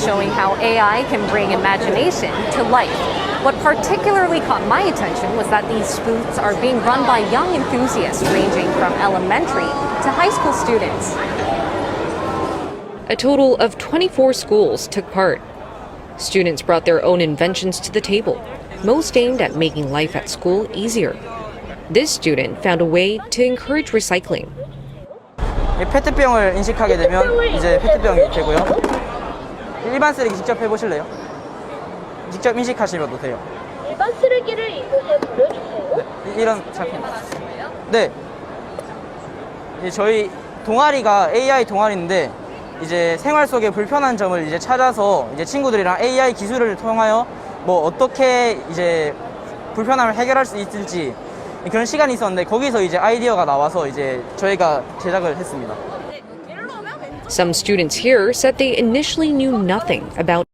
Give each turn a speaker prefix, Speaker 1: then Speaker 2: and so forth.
Speaker 1: showing how AI can bring imagination to life. What particularly caught my attention was that these booths are being run by young enthusiasts ranging from elementary to high school students.
Speaker 2: A total of 24 schools took part. Students brought their own inventions to the table, most aimed at making life at school easier. This student found a way to encourage recycling.
Speaker 3: 이 페트병을 인식하게 되면 이제 페트병이 되고요. 일반 쓰레기 직접 해보실래요? 직접 인식하시면도 돼요.
Speaker 4: 일반 쓰레기를 이곳에 버려주세요.
Speaker 3: 네, 이- 이런 작품. 네. 이제 저희 동아리가 AI 동아리인데 이제 생활 속의 불편한 점을 이제 찾아서 이제 친구들이랑 AI 기술을 통하여 뭐 어떻게 이제 불편함을 해결할 수 있을지 그런 시간이 있었는데 거기서 이제 아이디어가 나와서 이제 저희가 제작을 했습니다.
Speaker 2: Some students here said they initially knew nothing about